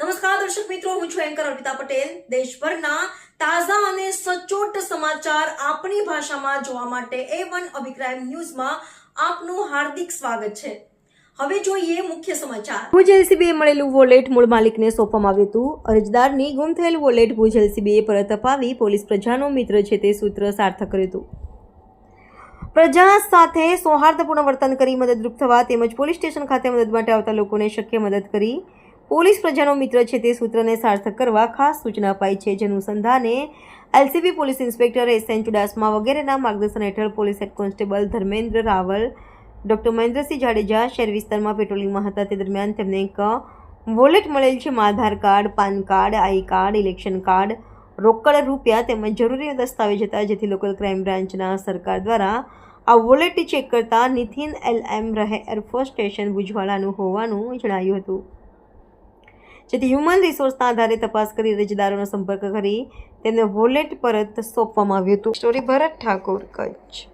નમસ્કાર, દર્શક મિત્રો, હું છું એન્કર અર્પિતા પટેલ. દેશભરના તાજા અને સચોટ સમાચાર આપણી ભાષામાં જોવા માટે એ વન અભિપ્રાય ન્યૂઝમાં આપનું હાર્દિક સ્વાગત છે. હવે જોઈએ મુખ્ય સમાચાર. ભુજ એલસીબીએ મળેલું વોલેટ મૂળ માલિકને સોંપવામાં આવ્યું હતું. અરજદારની ગુમ થયેલ વોલેટ ભુજ એલસીબીએ પરત અપાવી પોલીસ પ્રજાનો મિત્ર છે તે સૂત્ર સાર્થક કર્યું હતું. પ્રજા સાથે સૌહાર્દપૂર્ણ વર્તન કરી મદદરૂપ થવા તેમજ પોલીસ સ્ટેશન ખાતે મદદ માટે આવતા લોકોને શક્ય મદદ કરી પોલીસ પ્રજાનો મિત્ર છે તે સૂત્રને સાર્થક કરવા ખાસ સૂચના અપાઈ છે. જેનું સંધાને LCB police inspector S N Chudasama વગેરેના માર્ગદર્શન હેઠળ police head constable Dharmendra Raval, doctor Mahendrasinh Jadeja શહેર વિસ્તારમાં પેટ્રોલિંગમાં હતા. તે દરમિયાન તેમને એક વોલેટ મળેલ છે. માં Aadhaar card, PAN card, I card, election card, રોકડ રૂપિયા તેમજ જરૂરી દસ્તાવેજ હતા, જેથી લોકલ ક્રાઇમ બ્રાન્ચના સરકાર દ્વારા આ વોલેટ ચેક કરતા નિથિન એલ એમ રહે એરફોર્સ સ્ટેશન ભુજવાડાનું હોવાનું જણાયું હતું. જેથી હ્યુમન રિસોર્સના આધારે તપાસ કરી અરજદારોનો સંપર્ક કરી તેમને વોલેટ પરત સોંપવામાં આવ્યું હતું. સ્ટોરી ભરત ઠાકોર, કચ્છ.